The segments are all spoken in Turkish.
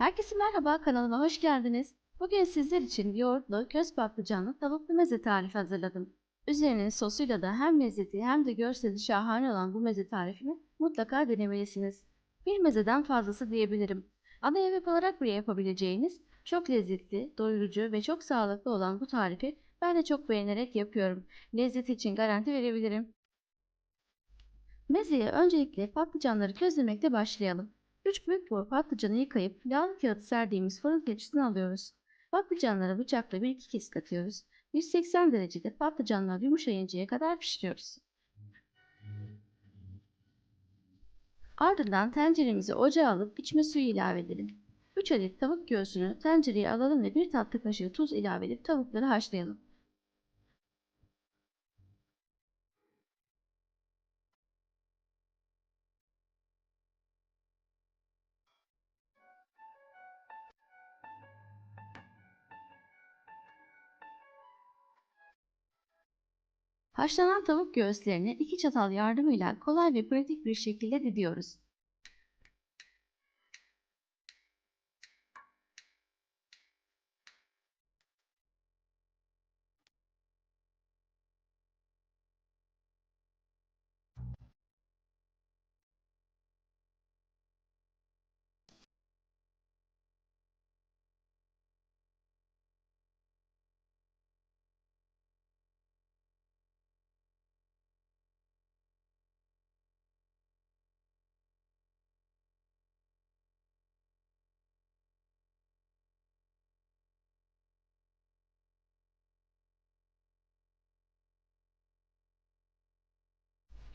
Herkese merhaba kanalıma hoş geldiniz. Bugün sizler için yoğurtlu, köz patlıcanlı tavuklu meze tarifi hazırladım. Üzerinin sosuyla da hem lezzeti hem de görseli şahane olan bu meze tarifini mutlaka denemelisiniz. Bir mezeden fazlası diyebilirim. Ana yemek olarak bile yapabileceğiniz çok lezzetli, doyurucu ve çok sağlıklı olan bu tarifi ben de çok beğenerek yapıyorum. Lezzeti için garanti verebilirim. Mezeye öncelikle patlıcanları közlemekle başlayalım. 3 büyük boy patlıcanı yıkayıp yağlı kağıt serdiğimiz fırın tepsisine alıyoruz. Patlıcanlara bıçakla bir iki kez katıyoruz. 180 derecede patlıcanlar yumuşayıncaya kadar pişiriyoruz. Ardından tenceremizi ocağa alıp içme suyu ilave edelim. 3 adet tavuk göğsünü tencereye alalım ve 1 tatlı kaşığı tuz ilave edip tavukları haşlayalım. Haşlanan tavuk göğüslerini iki çatal yardımıyla kolay ve pratik bir şekilde didiyoruz.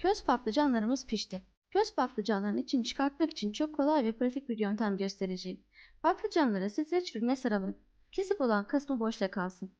Köz patlıcanlarımız pişti. Köz patlıcanların içini çıkartmak için çok kolay ve pratik bir yöntem göstereceğim. Patlıcanları streç filme saralım. Kesik olan kısmı boşta kalsın.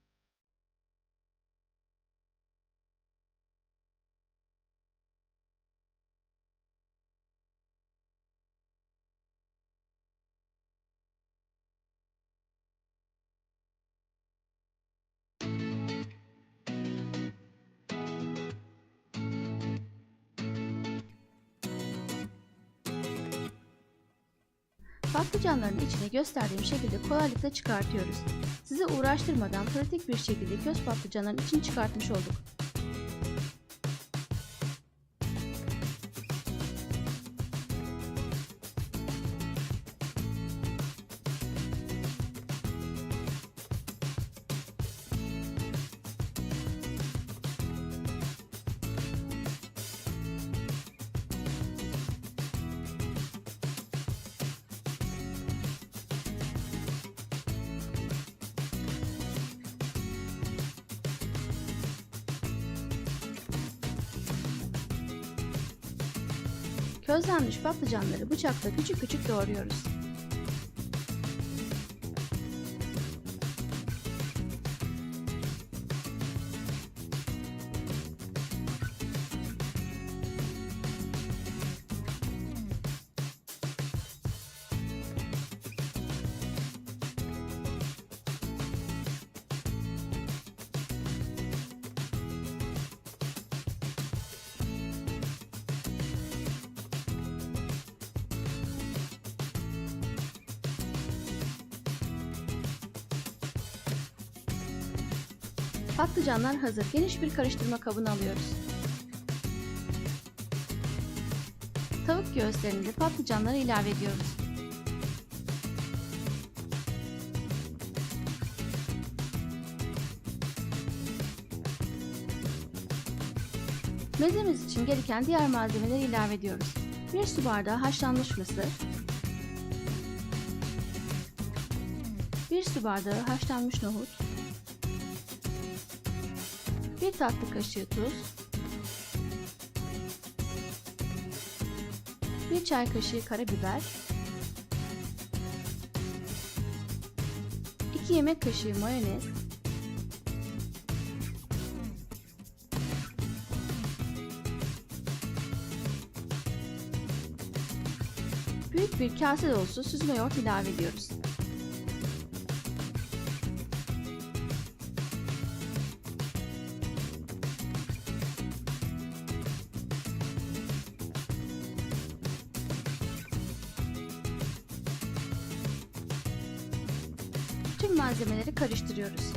Patlıcanların içine gösterdiğim şekilde kolaylıkla çıkartıyoruz. Sizi uğraştırmadan pratik bir şekilde köz patlıcanların içini çıkartmış olduk. Közlenmiş patlıcanları bıçakla küçük küçük doğruyoruz. Patlıcanlar hazır. Geniş bir karıştırma kabına alıyoruz. Tavuk göğüslerini de patlıcanlara ilave ediyoruz. Mezemiz için gereken diğer malzemeleri ilave ediyoruz. 1 su bardağı haşlanmış mısır, 1 su bardağı haşlanmış nohut, 1 tatlı kaşığı tuz, 1 çay kaşığı karabiber, 2 yemek kaşığı mayonez, büyük bir kase dolusu süzme yoğurt ilave ediyoruz. Tüm malzemeleri karıştırıyoruz.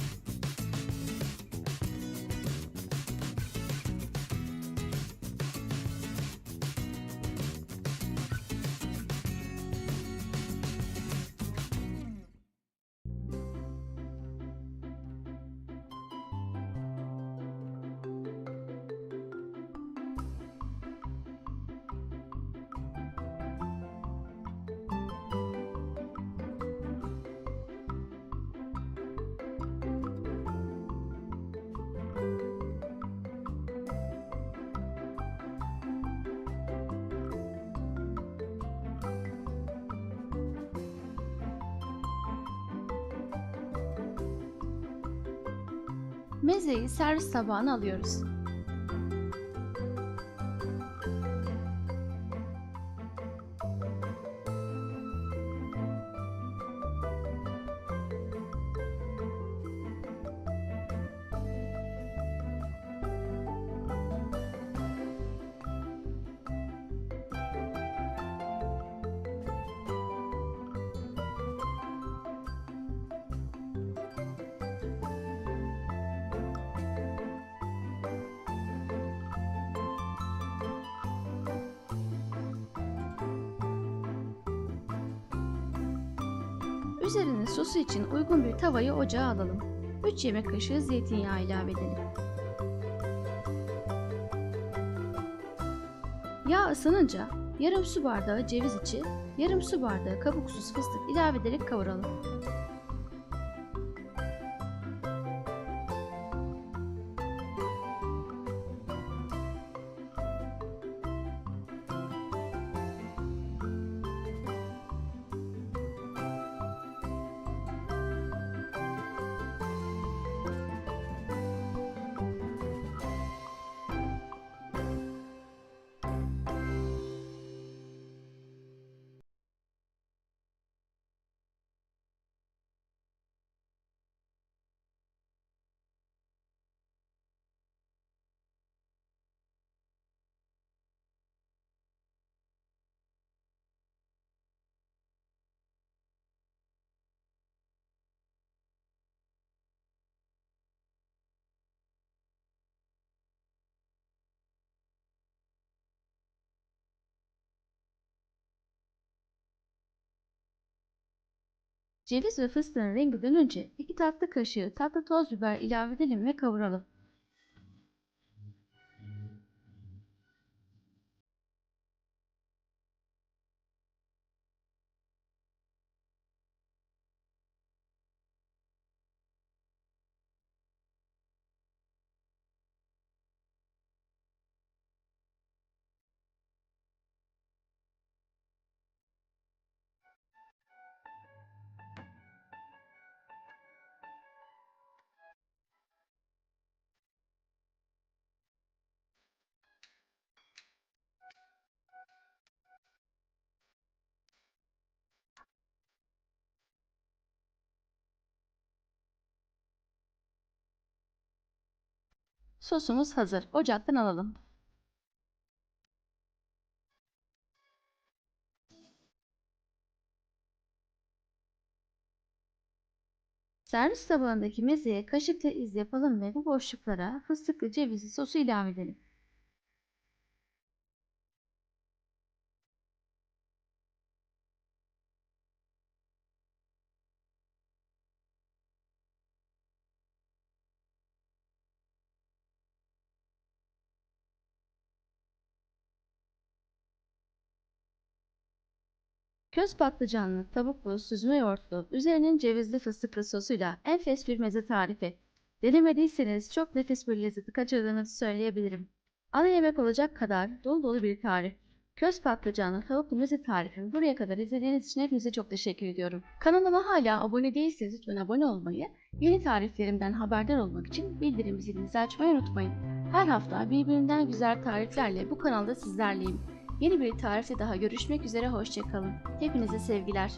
Mezeyi servis tabağına alıyoruz. Üzerine sosu için uygun bir tavayı ocağa alalım. 3 yemek kaşığı zeytinyağı ilave edelim. Yağ ısınınca yarım su bardağı ceviz içi, yarım su bardağı kabuksuz fıstık ilave ederek kavuralım. Ceviz ve fıstığın rengi dönünce 2 tatlı kaşığı tatlı toz biber ilave edelim ve kavuralım. Sosumuz hazır. Ocaktan alalım. Servis tabağındaki mezeye kaşıkla iz yapalım ve bu boşluklara fıstıklı cevizli sosu ilave edelim. Köz patlıcanlı, tavuklu, süzme yoğurtlu, üzerinin cevizli fıstıklı sosuyla enfes bir meze tarifi. Denemediyseniz çok nefis bir lezzeti kaçırdığınızı söyleyebilirim. Ana yemek olacak kadar dolu dolu bir tarif. Köz patlıcanlı tavuklu meze tarifimi buraya kadar izlediğiniz için hepinize çok teşekkür ediyorum. Kanalıma hala abone değilseniz lütfen abone olmayı, yeni tariflerimden haberdar olmak için bildirim zilinizi açmayı unutmayın. Her hafta birbirinden güzel tariflerle bu kanalda sizlerleyim. Yeni bir tarifte daha görüşmek üzere hoşçakalın. Hepinize sevgiler.